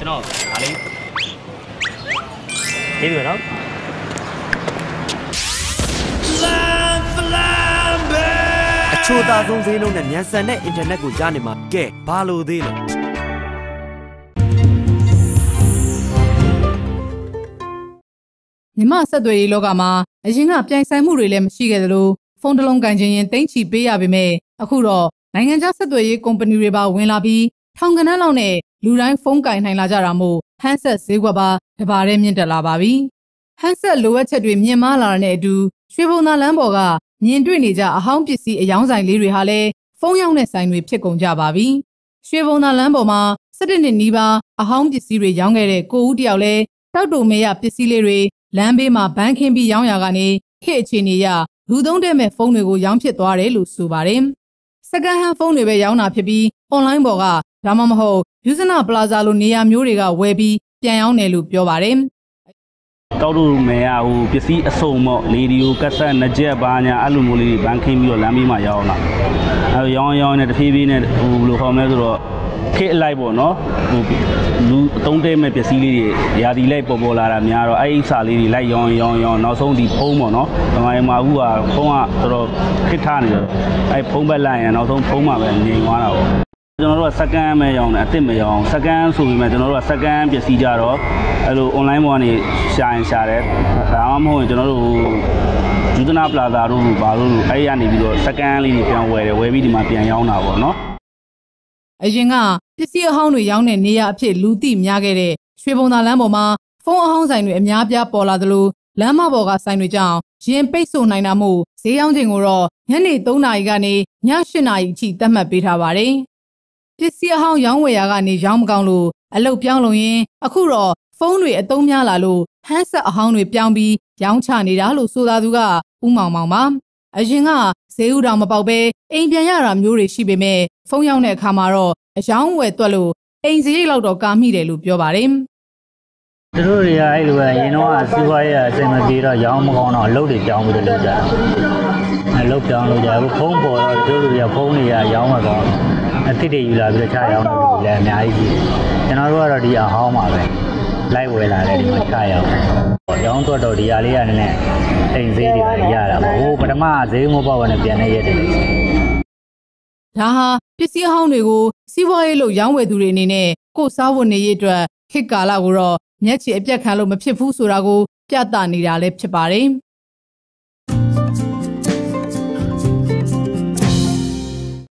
ကျွန်တော်ဒါလေးရေးပြီနော်အချို့သားဆုံးဈေးနှုန်းနဲ့မြန်ဆန်တဲ့အင်တာနက်ကိုကြားနေမှာကဲဘာလို့သေးလဲမြမဆက်သွယ်ရေးလောကမှာအရင်ကပြိုင်ဆိုင်မှုတွေလည်းမရှိခဲ့သလိုဖုန်းတစ်လုံးကန်ခြင်းရင်တိမ့်ချီပေးရပေမဲ့အခုတော့နိုင်ငံခြားဆက်သွယ်ရေးကုမ္ပဏီတွေပါဝင်လာပြီး ထောင်ကနန်းလောက်နဲ့လူတိုင်းဖုန်းကင်နိုင်လာကြတာမို့ဟန်ဆက်ဈေးကွက်ပါတဘာတည်းမြင့်တက်လာပါပြီဟန်ဆက်လိုအပ်ချက်တွေမြင့်မားလာတဲ့အတူရွှေဘုံသာလမ်းပေါ်ကမြင်တွေ့နေကြအဟောင်းပစ္စည်းအယောင်းဆိုင်လေးတွေဟာလည်းဖုန်းရောက်တဲ့ဆိုင်တွေဖြစ်ကုန်ကြပါပြီရွှေဘုံသာလမ်းပေါ်မှာ17နှစ်နီးပါးအဟောင်းပစ္စည်းတွေရောင်းခဲ့တဲ့ကိုဦးတယောက်လဲတောက်တူမေရပစ္စည်းလေးတွေလမ်းဘေးမှာဘန်းခင်းပြီးရောင်းရကနေဟစ်အခြေအနေရလူသုံးတဲ့မဲ့ဖုန်းတွေကိုရောင်းဖြစ်သွားတယ်လို့ဆိုပါတယ်။ စကန်ဟန်ဖုန်းတွေပဲရောင်းတာဖြစ်ပြီးအွန်လိုင်းပေါ်ကဒါမှမဟုတ်ယူဇနာပလာဇာလိုနေရာမျိုးတွေကဝယ်ပြီးပြန်ရောင်းတယ်လို့ပြောပါတယ်။တောက်တူမဲရဟိုပစ္စည်းအစုံပေါ့လေဒီယိုကက်ဆက်နကြက်ပါညာအဲ့လိုမျိုးလေးတွေဘန်းခင်းပြီးတော့လမ်းဘေးမှာရောင်းလာအဲ့ရောင်းရောင်းနဲ့တဖြည်းဖြည်းနဲ့ဟိုဘယ်လိုခေါ်မလဲဆိုတော့ ခေတ်အလိုက်ပေါ့နော်ဟိုလူအသုံးတဲမဲ့ပစ္စည်းလေးတွေရာသီလိုက်ပေါ်ပေါ်လာတာများတော့အဲ့ဒီစာလေးတွေလိုက်ရောင်းရောင်းရောင်းနောက်ဆုံးဒီဖုံးပေါ့နော်ဒီမှာမှာအခုကဖုံးကတော်တော်ခစ်ထားနေတော့အဲ့ဖုံးဘက်လိုက်ရင်နောက်ဆုံးဖုံးမှာပဲနေသွားတာပေါ့ကျွန်တော်တို့ကစကန်မဲရောင်းတယ်အစ်စ်မရောင်းစကန်ဆိုပြီးမှကျွန်တော်တို့ကစကန်ပစ္စည်းကြတော့အဲ့လို online ပေါ်ကနေရှာရင်ရှာတယ်ဒါမှမဟုတ်ရင်ကျွန်တော်တို့ယူဒနာပလာဇာတို့ဘာလို့အဲ့ရနေပြီးတော့စကန်လေးတွေပြန်ဝယ်တယ်ဝယ်ပြီးဒီမှာပြန်ရောင်းတာပေါ့နော် အရင်ကပစ္စည်းအဟောင်းတွေရောင်းတဲ့နေရာအဖြစ်လူသိများခဲ့တဲ့ရွှေဘုံသာလမ်းပေါ်မှာဖုန်းအဟောင်းဆိုင်တွေအများပြားပေါ်လာသလိုလမ်းမပေါ်ကဆိုင်တွေကြောင့်ရင်ပိတ်ဆို့နိုင်တာမို့ဈေးရောင်းချိန်ကိုတော့ညနေ3နာရီကနေည8နာရီအထိသတ်မှတ်ပေးထားပါတယ်။ပစ္စည်းအဟောင်းရောင်းဝယ်ရာကနေရောင်းမကောင်းလို့အလုတ်ပြောင်းလို့ရင်အခုတော့ဖုန်းတွေအသုံးများလာလို့ဟန်းဆက်အဟောင်းတွေပြောင်းပြီးရောင်းချနေတာလို့ဆိုသာသူကဥမောင်မောင်ပါ။ အရင်ကဈေးဥတောင်မပေါက်ပဲအိမ်ပြန်ရတာမျိုးတွေရှိပေမဲ့ဖုန်းရောက်တဲ့အခါမှာတော့အယောင်းဝယ်တွက်လို့အိမ်စရိတ်လောက်တော့ကာမိတယ်လို့ပြောပါတယ်သူတို့တွေကအဲ့လိုပဲရင်တော့စီးပွားရေးအစင်မပြေတော့ရောင်းမကောင်းတော့အလုပ်တွေပြောင်းပြီးတော့လုပ်ကြတယ်အလုပ်ပြောင်းလို့ကြအခုဖုန်းပေါ်တော့သူတို့တွေကဖုန်းတွေကရောင်းမှာကောင်းအစ်စ်တွေယူလာပြီးတော့ချရောင်းတယ်လို့လည်းအများကြီးရှိတယ်ကျွန်တော်တို့ကတော့ဒီအဟောင်းပါပဲ လိုက်ဝယ်လာတယ်ဒီမှာချရောင်းရောင်းတော့တော့ဒီဟာလေးကလည်းနည်းအိမ်ဈေးတွေပဲရတာပေါ့ဟိုပထမဈေးမပေါ့ဘဲနဲ့ပြန်နေရတယ်။ဒါဟာပစ္စည်းအဟောင်းတွေကိုစီးပွားရေးလို့ရောင်းဝယ်သူတွေအနေနဲ့ကိုယ်စားဝတ်နေရေးအတွက်ခေတ်ကာလကိုတော့မျက်ခြေအပြတ်ခံလို့မဖြစ်ဘူးဆိုတာကိုပြသနေတာလည်းဖြစ်ပါတယ်။